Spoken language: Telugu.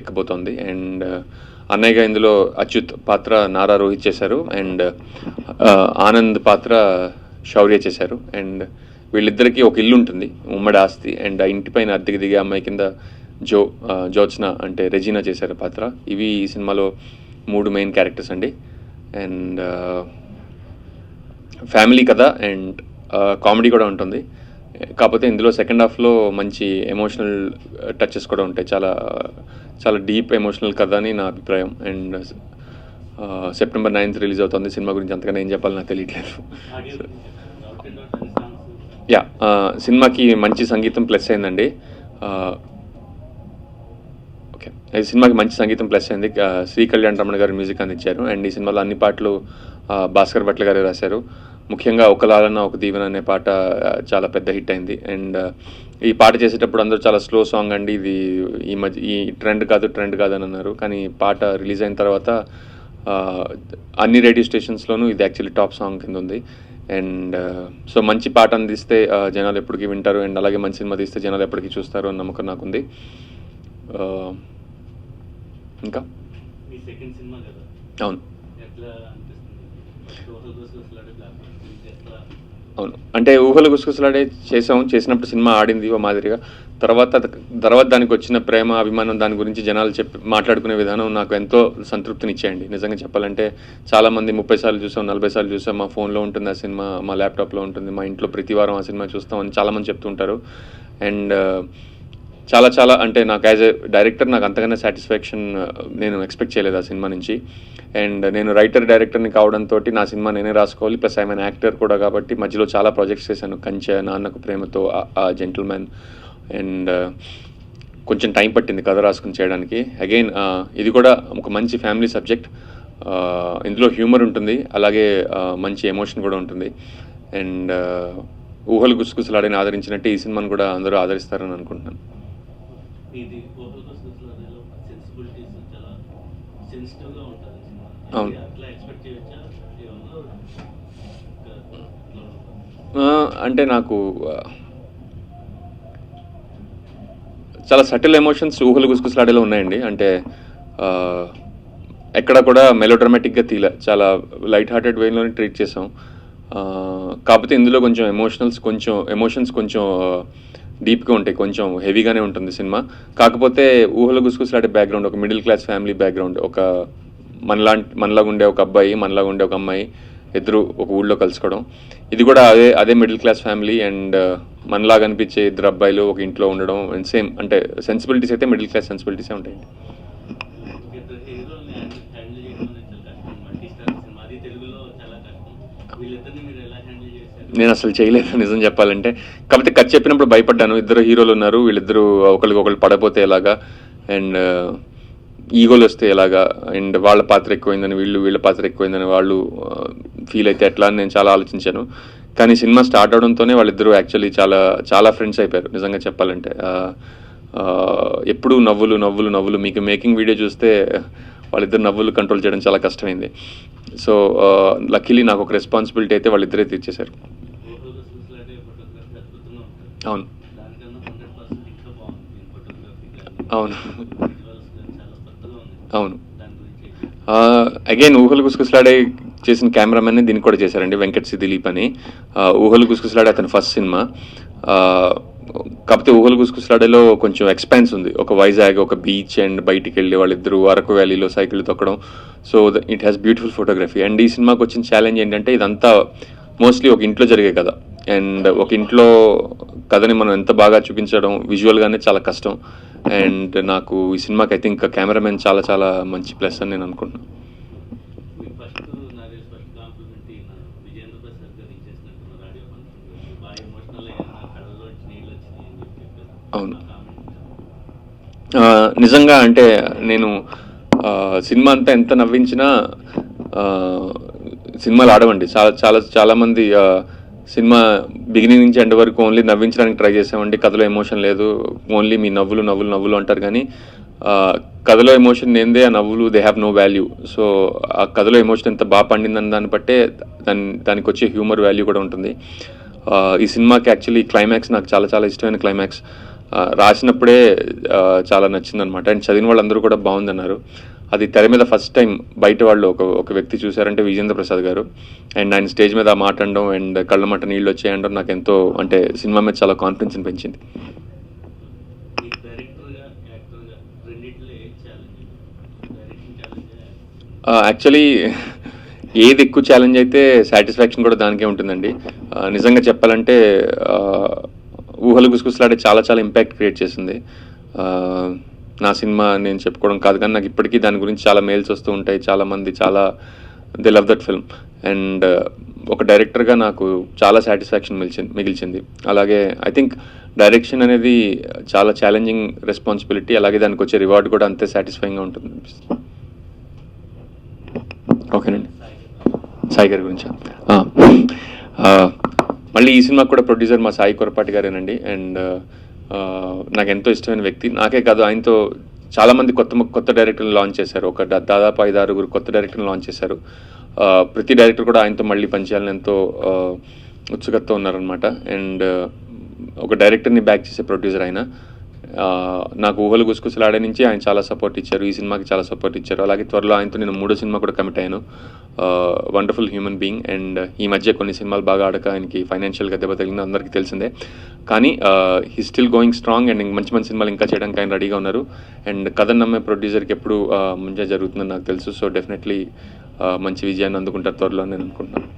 ఎక్కబోతోంది అండ్ uh, అన్నయ్యగా ఇందులో అచ్యుత్ పాత్ర నారా రోహిత్ చేశారు. అండ్ uh, ఆనంద్ పాత్ర శౌర్య చేశారు. అండ్ వీళ్ళిద్దరికీ ఒక ఇల్లు ఉంటుంది ఉమ్మడి ఆస్తి. అండ్ ఆ ఇంటి పైన అద్దెకి దిగే అమ్మాయి కింద జో uh, జోత్స్న అంటే రెజీనా చేశారు పాత్ర. ఇవి ఈ సినిమాలో మూడు మెయిన్ క్యారెక్టర్స్ అండి. అండ్ ఫ్యామిలీ కథ అండ్ కామెడీ కూడా ఉంటుంది. కాకపోతే ఇందులో సెకండ్ హాఫ్లో మంచి ఎమోషనల్ టచెస్ uh, కూడా ఉంటాయి. చాలా చాలా డీప్ ఎమోషనల్ కథ అని నా అభిప్రాయం. అండ్ సెప్టెంబర్ నైన్త్ రిలీజ్ అవుతుంది. సినిమా గురించి అంతగానే ఏం చెప్పాలి నాకు తెలియట్లేదు. యా uh, సినిమాకి మంచి సంగీతం ప్లస్ అయిందండి. Uh, ఓకే ఈ సినిమాకి మంచి సంగీతం ప్లస్ అయింది. శ్రీ కళ్యాణ్ రమణ గారు మ్యూజిక్ అందించారు. అండ్ ఈ సినిమాలో అన్ని పాటలు భాస్కర్ భట్ల గారు రాశారు. ముఖ్యంగా ఒక లాలన్న ఒక దీవెన అనే పాట చాలా పెద్ద హిట్ అయింది అండ్ ఈ పాట చేసేటప్పుడు అందరూ చాలా స్లో సాంగ్ అండి ఇది ఈ మధ్య ఈ ట్రెండ్ కాదు ట్రెండ్ కాదు అని అన్నారు కానీ పాట రిలీజ్ అయిన తర్వాత అన్ని రేడియో స్టేషన్స్లోనూ ఇది యాక్చువల్లీ టాప్ సాంగ్ కింద ఉంది అండ్ సో మంచి పాట అందిస్తే జనాలు ఎప్పటికీ వింటారు అండ్ అలాగే మంచి సినిమా తీస్తే జనాలు ఎప్పటికీ చూస్తారు అని నమ్మకం నాకుంది ఇంకా అవును ఎట్లా అనిపిస్తుంది రోజు గుసగుసలాడే ప్లాట్ఫామ్ గురించి ఎట్లా అవును. అంటే ఊహలు గుసగుసలాడే చేసాము చేసినప్పుడు సినిమా ఆడింది ఓ మాదిరిగా. తర్వాత తర్వాత దానికి వచ్చిన ప్రేమ అభిమానం దాని గురించి జనాలు చెప్పి మాట్లాడుకునే విధానం నాకు ఎంతో సంతృప్తినిచ్చేయండి. నిజంగా చెప్పాలంటే చాలామంది ముప్పై సార్లు చూసాం నలభై సార్లు చూసాం. మా ఫోన్లో ఉంటుంది ఆ సినిమా మా ల్యాప్టాప్లో ఉంటుంది మా ఇంట్లో ప్రతి వారం ఆ సినిమా చూస్తామని చాలామంది చెప్తుంటారు అండ్ చాలా చాలా అంటే నాకు యాజ్ ఎ డైరెక్టర్ నాకు అంతగానే సాటిస్ఫాక్షన్ uh, నేను ఎక్స్పెక్ట్ చేయలేదు ఆ సినిమా నుంచి. అండ్ నేను రైటర్ డైరెక్టర్ని కావడంతో నా సినిమా నేనే రాసుకోవాలి. ప్లస్ ఐ మీన్ యాక్టర్ కూడా కాబట్టి మధ్యలో చాలా ప్రాజెక్ట్స్ చేశాను. కంచె నాన్నకు ప్రేమతో ఆ- జెంటిల్మెన్ అండ్ uh, కొంచెం టైం పట్టింది కథ రాసుకుని చేయడానికి. అగైన్ uh, ఇది కూడా ఒక మంచి ఫ్యామిలీ సబ్జెక్ట్ ఇందులో హ్యూమర్ ఉంటుంది. అలాగే మంచి ఎమోషన్ కూడా ఉంటుంది. అండ్ ఊహలు గుసగుసలాడని ఆదరించినట్టు ఈ సినిమాను కూడా అందరూ ఆదరిస్తారని అనుకుంటున్నాను. ఇది సెన్సిబిలిటీస్ చాలా సెన్సిటివ్గా ఉంటుంది అట్లా ఎక్స్పెక్ట్ చేయొచ్చా? అంటే నాకు చాలా సటిల్ ఎమోషన్స్ ఊహలు గుసగుసలాడేలో ఉన్నాయండి. అంటే ఎక్కడ కూడా మెలోడ్రమాటిక్గా తీలే చాలా లైట్ హార్టెడ్ వేలోనే ట్రీట్ చేసాం కాకపోతే ఇందులో కొంచెం ఎమోషనల్స్ కొంచెం ఎమోషన్స్ కొంచెం డీప్గా ఉంటాయి. కొంచెం హెవీగానే ఉంటుంది సినిమా. కాకపోతే ఊహలు గుసగుసలాడే బ్యాక్గ్రౌండ్ ఒక మిడిల్ క్లాస్ ఫ్యామిలీ బ్యాక్గ్రౌండ్ ఒక మనలాంటి మనలాగా ఉండే ఒక అబ్బాయి మనలాగా ఉండే ఒక అమ్మాయి ఇద్దరు ఒక ఊళ్ళో కలుసుకోవడం. ఇది కూడా అదే అదే మిడిల్ క్లాస్ ఫ్యామిలీ అండ్ మనలాగా అనిపించే ఇద్దరు అబ్బాయిలు ఒక ఇంట్లో ఉండడం అండ్ సేమ్ అంటే సెన్సిబిలిటీస్ అయితే మిడిల్ క్లాస్ సెన్సిబిలిటీసే ఉంటాయండి. నేను అసలు చేయలేదు నిజం చెప్పాలంటే. కాకపోతే కథ చెప్పినప్పుడు భయపడ్డాను. ఇద్దరు హీరోలు ఉన్నారు వీళ్ళిద్దరూ ఒకరికి పడపోతే ఎలాగా అండ్ ఈగోలు వస్తే ఎలాగా అండ్ వాళ్ళ పాత్ర ఎక్కువైందని వీళ్ళు వీళ్ళ పాత్ర ఎక్కువైందని వాళ్ళు ఫీల్ అయితే ఎట్లా అని నేను చాలా ఆలోచించాను. కానీ సినిమా స్టార్ట్ అవడంతోనే వాళ్ళిద్దరూ యాక్చువల్లీ చాలా చాలా ఫ్రెండ్స్ అయిపోయారు. నిజంగా చెప్పాలంటే ఎప్పుడు ఎప్పుడూ నవ్వులు నవ్వులు నవ్వులు. మీకు మేకింగ్ వీడియో చూస్తే వాళ్ళిద్దరు నవ్వులు కంట్రోల్ చేయడం చాలా కష్టమైంది. సో లక్కీలీ నాకు ఒక రెస్పాన్సిబిలిటీ అయితే వాళ్ళిద్దరే తీర్చేశారు ఓహల్ గుసగుసలాడే ఫోటోగ్రఫీ అద్భుతంగా ఉంటుంది అవును. అవును. అవును. అగైన్ ఊహలు గుసగుసలాడే చేసిన కెమెరామెన్ దీనికి కూడా చేశారండి వెంకట్ సి దిలీప్ అని. ఊహలు గుసగుసలాడే అతని ఫస్ట్ సినిమా. కాకపోతే ఊహలు గుసగుసలాడేలో కొంచెం ఎక్స్పాన్స్ ఉంది. ఒక వైజాగ్ ఒక బీచ్ అండ్ బయటికి వెళ్ళి వాళ్ళిద్దరూ అరకు వ్యాలీలో సైకిల్ తొక్కడం. So it has beautiful photography and ఈ సినిమాకి వచ్చిన ఛాలెంజ్ ఏంటంటే ఇదంతా మోస్ట్లీ ఒక ఇంట్లో జరిగే కథ. అండ్ ఒక ఇంట్లో కథని మనం ఎంత బాగా చూపించడం విజువల్గానే చాలా కష్టం. అండ్ నాకు ఈ సినిమాకి ఐ థింక్ కెమెరామెన్ చాలా చాలా మంచి ప్లస్ అని నేను అనుకుంటున్నాను అవును. నిజంగా అంటే నేను సినిమా అంతా ఎంత నవ్వించినా సినిమాలు ఆడవండి. చాలా చాలా చాలా మంది ఆ, సినిమా బిగినింగ్ నుంచి ఎండ్ వరకు ఓన్లీ నవ్వించడానికి ట్రై చేసామండి. కథలో ఎమోషన్ లేదు. ఓన్లీ మీ నవ్వులు నవ్వులు నవ్వులు అంటారు కానీ కథలో ఎమోషన్ ఏందే ఆ నవ్వులు they have no value so ఆ కథలో ఎమోషన్ ఎంత బాగా పండిందని దాన్ని బట్టే దాని దానికి వచ్చే హ్యూమర్ వాల్యూ కూడా ఉంటుంది. ఈ సినిమాకి యాక్చువల్లీ క్లైమాక్స్ నాకు చాలా చాలా ఇష్టమైన క్లైమాక్స్ రాసినప్పుడే చాలా నచ్చిందనమాట అండ్ చదివిన వాళ్ళందరూ కూడా బాగుందన్నారు. అది తెర మీద ఫస్ట్ టైం బయట వాళ్ళు ఒక ఒక వ్యక్తి చూసారంటే విజేంద్ర ప్రసాద్ గారు. అండ్ ఆయన స్టేజ్ మీద ఆ మాట అనడం అండ్ కళ్ళ మాట నీళ్ళు వచ్చాయండం నాకు ఎంతో అంటే సినిమా మీద చాలా కాన్ఫిడెన్స్ పెంచింది యాక్చువల్లీ ఏది ఎక్కువ ఛాలెంజ్ అయితే సాటిస్ఫాక్షన్ కూడా దానికే ఉంటుందండి. నిజంగా చెప్పాలంటే ఊహలు గుసగుసలాడే చాలా చాలా ఇంపాక్ట్ క్రియేట్ చేసింది. నా సినిమా నేను చెప్పుకోవడం కాదు కానీ నాకు ఇప్పటికీ దాని గురించి చాలా మెయిల్స్ వస్తూ ఉంటాయి చాలామంది చాలా they love that film and ఒక డైరెక్టర్గా నాకు చాలా సాటిస్ఫాక్షన్ మిగిల్చింది మిగిల్చింది. అలాగే ఐ థింక్ డైరెక్షన్ అనేది చాలా ఛాలెంజింగ్ రెస్పాన్సిబిలిటీ అలాగే దానికి వచ్చే రివార్డ్ కూడా అంతే సాటిస్ఫైయింగ్గా ఉంటుంది. ఓకేనండి. సాయి గారి గురించి. మళ్ళీ ఈ సినిమా కూడా ప్రొడ్యూసర్ మా సాయి కొరపాటి గారేనండి. అండ్ నాకు ఎంతో ఇష్టమైన వ్యక్తి. నాకే కాదు ఆయనతో చాలామంది కొత్త కొత్త డైరెక్టర్లు లాంచ్ చేశారు. ఒక దాదాపు ఐదు ఆరుగురు కొత్త డైరెక్టర్లు లాంచ్ చేశారు. ప్రతి డైరెక్టర్ కూడా ఆయనతో మళ్ళీ పనిచేయాలని ఎంతో ఉత్సుకత ఉత్సుకతతో ఉన్నారనమాట అండ్ ఒక డైరెక్టర్ని బ్యాక్ చేసే ప్రొడ్యూసర్ ఆయన. నాకు ఊహలు గుసగుసలాడే నుంచి ఆయన చాలా సపోర్ట్ ఇచ్చారు. ఈ సినిమాకి చాలా సపోర్ట్ ఇచ్చారు. అలాగే త్వరలో ఆయనతో నేను మూడో సినిమా కూడా కమిట్ అయ్యాను. వండర్ఫుల్ హ్యూమన్ బీయింగ్ అండ్ ఈ మధ్య కొన్ని సినిమాలు బాగా ఆడక ఆయనకి ఫైనాన్షియల్గా దెబ్బ తగిలింది అందరికీ తెలిసిందే. కానీ he still going strong and మంచి మంచి సినిమాలు ఇంకా చేయడానికి ఆయన రెడీగా ఉన్నారు. అండ్ కథ నమ్మే ప్రొడ్యూసర్కి ఎప్పుడు ముందే జరుగుతుందని నాకు తెలుసు. సో డెఫినెట్లీ మంచి విజయాన్ని అందుకుంటారు త్వరలో నేను అనుకుంటున్నాను.